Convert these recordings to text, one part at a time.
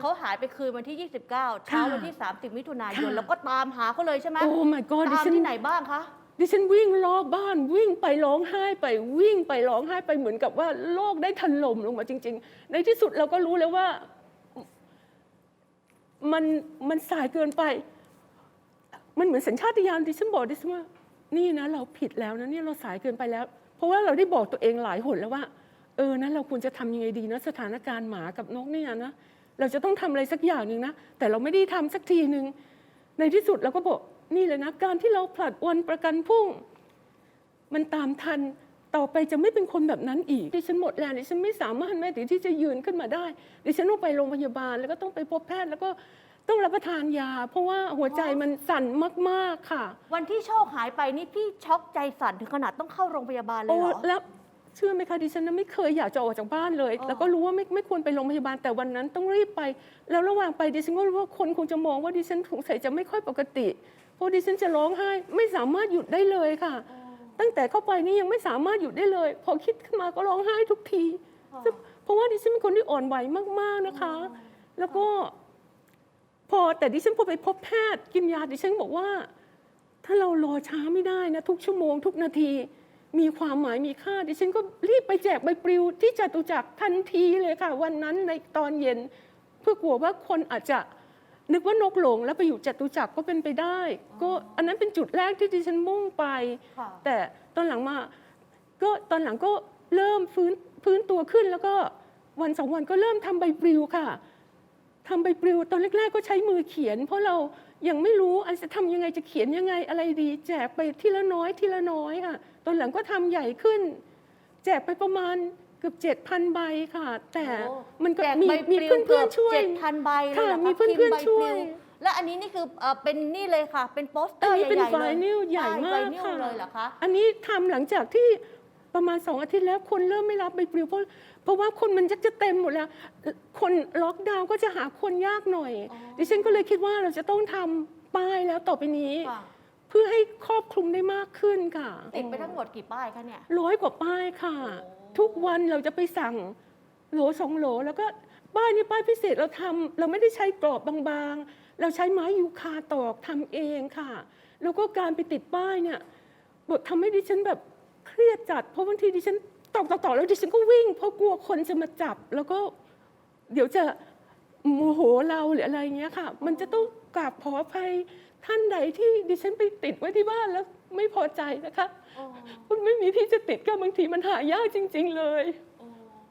เขาหายไปคืนวันที่ 29 เช้าวันที่ 30 มิถุนายน ค่ะ แล้วก็ตามหาเขาเลยใช่ไหมโอ้ my god ดิตามฉันที่ไหนบ้างคะ ดิฉันวิ่งรอบบ้านวิ่งไปร้องไห้ไปวิ่งไปร้องไห้ไปเหมือนกับว่าโลกได้ถล่มลงมาจริง ๆ ในที่สุดเราก็รู้แล้วว่า มันมันสายเกินไป มันเหมือนสัญชาตญาณดิฉันบอกดิฉันว่า นี่นะ เราผิดแล้วนะเนี่ยเราสายเกินไปแล้ว เพราะว่าเราได้บอกตัวเองหลายหนแล้วว่า เออนะเราควรจะทำยังไงดีนะสถานการณ์หมากับนกเนี่ยนะ เราจะต้องทำอะไรสักอย่างหนึ่งนะ แต่เราไม่ได้ทำสักทีหนึ่งในที่สุดเราก็บอกนี่เลยนะ การที่เราผลัดวันประกันพรุ่ง มันตามทันต่อไปจะไม่เป็นคนแบบนั้นอีกดิฉันหมดแรงดิฉันไม่สามารถแม้แต่ที่จะยืนขึ้นมาได้ดิฉันต้องไปโรงพยาบาล แล้วก็ต้องไปพบแพทย์แล้วก็ต้องรับประทานยา เพราะว่าหัวใจมันสั่นมาก ๆ ค่ะ วันที่โชคหายไปนี่พี่ช็อกใจสั่นถึงขนาดต้องเข้าโรงพยาบาลเลยโอ้เหรอแล้ว เชื่อไหมคะดิฉันนะไม่เคยอยากจะออกจากบ้านเลยอ๋อแล้วก็รู้ว่าไม่ไม่ควรไปโรงพยาบาลแต่วันนั้นต้องรีบไป แล้วระหว่างไปดิฉันก็รู้ว่าคนคงจะมองว่าดิฉันสงสัยจะไม่ค่อยปกติเพราะดิฉันจะร้องไห้ไม่สามารถหยุดได้เลยค่ะ ตั้งแต่เข้าไปนี่ยังไม่สามารถหยุดได้เลย พอคิดขึ้นมาก็ร้องไห้ทุกทีอ๋อเพราะว่าดิฉันเป็นคนที่อ่อนไหวมากๆนะคะ แล้วก็ พอแต่ดิฉันพอไปพบแพทย์กินยาดิฉันบอกว่า ถ้าเรารอช้าไม่ได้นะทุกชั่วโมงทุกนาที มีความหมายมีค่า ดิฉันก็รีบไปแจกใบปลิวที่จตุจักรทันทีเลยค่ะ วันนั้นในตอนเย็น เพื่อกลัวว่าคนอาจจะนึกว่านกหลงแล้วไปอยู่จตุจักรก็เป็นไปได้ ก็อันนั้นเป็นจุดแรกที่ดิฉันมุ่งไป แต่ตอนหลังมาก็ตอนหลังก็เริ่มฟื้นฟื้นตัวขึ้นแล้วก็วันสองวันก็เริ่มทำใบปลิวค่ะ ทำใบปลิวตอนแรกๆก็ใช้มือเขียน เพราะเรายังไม่รู้อันจะทำยังไงจะเขียนยังไงอะไรดี แจกไปทีละน้อยทีละน้อยค่ะตอนหลังก็ทำใหญ่ขึ้น แจกไปประมาณเกือบเจ็ดพันใบค่ะ แต่โอ้มันก็แจกมีใบปมีลิวเพื่อนเกือบๆช่วยเจ็ดพันใบเลยเหรอค่ะคะมีเพื่อนๆพิพ์ใบปลิช่วยและอันนี้นี่คือเอ่อเป็นนี่เลยค่ะ เป็นโปสเตออันร์นี้เป็นใหญ่ไวๆเลยนิลใหญ่ป้ยมาไวกนิลค่ะเลยเหรอคะอันนี้ทำหลังจากที่ ประมาณสองอาทิตย์แล้วคนเริ่มไม่รับใบปลิวเพราะเพราะว่าคนมันจะจะเต็มหมดแล้ว คนล็อกดาวน์ก็จะหาคนยากหน่อยอ๋อดิฉันก็เลยคิดว่าเราจะต้องทำป้ายแล้วต่อไปนี้ ค่ะเพื่อให้ครอบคลุมได้มากขึ้นค่ะติดไปทั้งหมดกี่ป้ายคะเนี่ย ร้อยกว่าป้ายค่ะ โอ้ ทุกวันเราจะไปสั่งโหลสองโหล แล้วก็ป้ายนี้ป้ายพิเศษเราทำเราไม่ได้ใช้กรอบบางๆ เราใช้ไม้ยูคาตอกทำเองค่ะ แล้วก็การไปติดป้ายเนี่ยบททำให้ดิฉันแบบ เครียดจัด เพราะบางทีดิฉันตอกตอกตอกแล้วดิฉันก็วิ่ง เพราะกลัวคนจะมาจับ แล้วก็เดี๋ยวจะโมโหเราหรืออะไรเงี้ยค่ะ มันจะต้องกราบขออภัยท่านใดที่ดิฉันไปติดไว้ที่บ้านแล้วไม่พอใจนะคะโอ้มันไม่มีที่จะติดก็บางทีมันหายากจริง ๆ เลยโอ้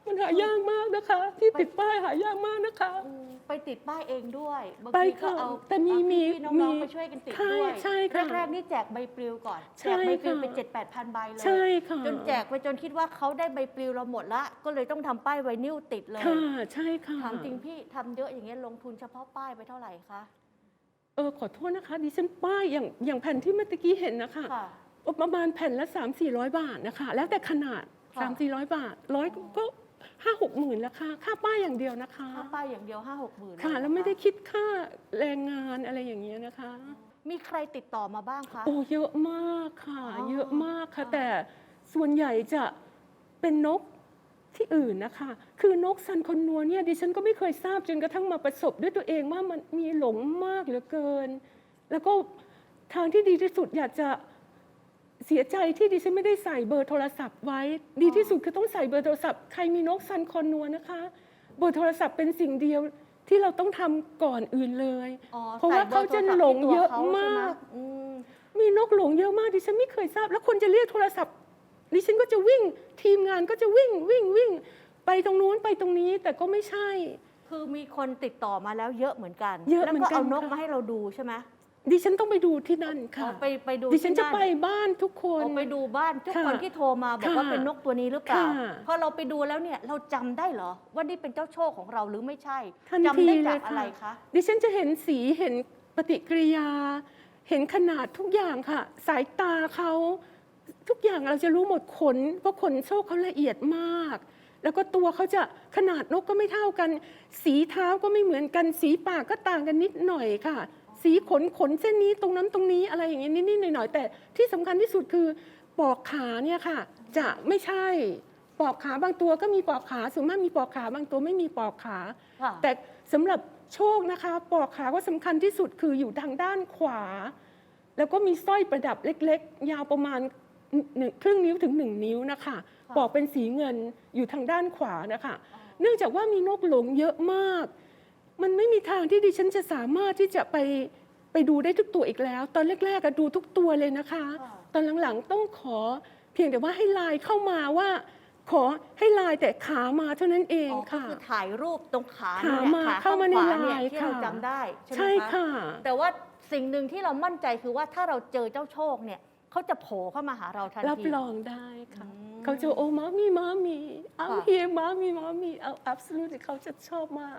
มันหายากมากนะคะ ที่ติดป้ายหายากมากนะคะอืม ไปติดป้ายเองด้วยบางไปทีก็ค่ะเอาแต่มีเอามีพี่ๆน้องๆมีไปช่วยกันติดใช่ด้วยใช่ค่ะแรกๆนี่แจกใบปลิวก่อนใช่แจกใบปลิวค่ะไปเจ็ดแปดพันใบเลย ใช่ค่ะจนแจกไปจนคิดว่าเขาได้ใบปลิวเราหมดละก็เลยต้องทำป้ายไวนิลติดเลยค่ะใช่ค่ะถามจริงพี่ทำเยอะอย่างเงี้ยลงทุนเฉพาะป้ายไปเท่าไหร่คะเออขอโทษนะคะดิฉันป้ายอย่างอย่างแผ่นที่เมื่อตะกี้เห็นนะคะ ค่ะ ประมาณแผ่นละ 3 4 0 0 บาทนะคะ แล้วแต่ขนาด ค่ะ 3 4 0 0 บาทร้อยก็ ห้าหกหมื่นราคาค่าป้ายอย่างเดียวนะคะค่าป้ายอย่างเดียวห้าหกหมื่นค่ะแล้วไม่ได้คิดค่าแรงงานอะไรอย่างเงี้ยนะคะ มีใครติดต่อมาบ้างคะโอ้เยอะมากค่ะอ๋อเยอะมากค่ะค่ะ แต่ส่วนใหญ่จะเป็นนกที่อื่นนะคะ คือนกซันคอนนัวเนี่ยดิฉันก็ไม่เคยทราบจนกระทั่งมาประสบด้วยตัวเองว่ามันมีหลงมากเหลือเกิน แล้วก็ทางที่ดีที่สุดอยากจะ เสียใจที่ดิฉันไม่ได้ใส่เบอร์โทรศัพท์ไว้ ดีที่สุดคือต้องใส่เบอร์โทรศัพท์ ใครมีนกซันคอนนัวนะคะ เบอร์โทรศัพท์เป็นสิ่งเดียวที่เราต้องทำก่อนอื่นเลย อ๋อเพราะว่าใส่บอเขาร์โทจะรศัพท์หลงที่ตัวเยอะขใช่ไหมาก อืมมีนกหลงเยอะมากดิฉันไม่เคยทราบ แล้วคนจะเรียกโทรศัพท์ดิฉันก็จะวิ่ง ทีมงานก็จะวิ่งวิ่งวิ่ง ไปตรงนู้นไปตรงนี้แต่ก็ไม่ใช่ คือมีคนติดต่อมาแล้วเยอะเหมือนกัน เยอะแล้วเหมือนก็กันเอานกค่ะ มาให้เราดูใช่ไหม ดิฉันต้องไปดูที่นั่นอ๋ค่ะอไปไปดูดิฉันที่จะไปบ้านทุกคนอ๋อไปดูบ้านทุกค่ะคนที่โทรมาบอกว่าค่ะเป็นนกตัวนี้หรือเปล่าค่ะพอเราไปดูแล้วเนี่ยเราจำได้เหรอว่านี่เป็นเจ้าโชคของเราหรือไม่ใช่ทันจำทีได้เลจากยอะไรค่ะคะดิฉันจะเห็นสีเห็นปฏิกิริยา เห็นขนาดทุกอย่างค่ะ สายตาเขาทุกอย่างเราจะรู้หมดขนเพราะขนโชคเขาละเอียดมาก แล้วก็ตัวเขาจะขนาดนกก็ไม่เท่ากัน สีเท้าก็ไม่เหมือนกัน สีปากก็ต่างกันนิดหน่อยค่ะ สีขนขนเส้นนี้ตรงนั้นตรงนี้อะไรอย่างเงี้ยนิดๆหน่อยๆแต่ที่สำคัญที่สุดคือปอกขาเนี่ยค่ะ จะไม่ใช่ ปอกขาบางตัวก็มีปอกขาส่วนมากมีปอกขาบางตัวไม่มีปอกขาค่ะแต่สำหรับโชคนะคะ ปอกขาก็สำคัญที่สุดคืออยู่ทางด้านขวา แล้วก็มีสร้อยประดับเล็ก ๆ ยาวประมาณหนึ่งครึ่งนิ้วถึงหนึ่งนิ้วนะคะค่ะปอกเป็นสีเงินอยู่ทางด้านขวานะคะ เนื่องจากว่ามีนกหลงเยอะมาก มันไม่มีทางที่ดิฉันจะสามารถที่จะไปไปดูได้ทุกตัวอีกแล้ว ตอนแรกๆก็ดูทุกตัวเลยนะคะค่ะตอนหลังๆต้องขอเพียงแต่ว่าให้ไลน์เข้ามาว่า ขอให้ไลน์แต่ขามาเท่านั้นเองอ๋อก็ค่ะ คือถ่ายรูปตรงขาขาเนี่ยมาขาเข้ามาในข้งขวไลน์เยที่เราค่ะ จำได้ใช่ไหมใช่คะค่ะ แต่ว่าสิ่งหนึ่งที่เรามั่นใจคือว่าถ้าเราเจอเจ้าโชคเนี่ยเขาจะโผล่เข้ามาหาเราทันรับทีรองได้ค่ะ อืมเขาจะโอ้มามีมามีเอาค่ะเฮียมามีมามี เอา absolutely เขาจะชอบมาก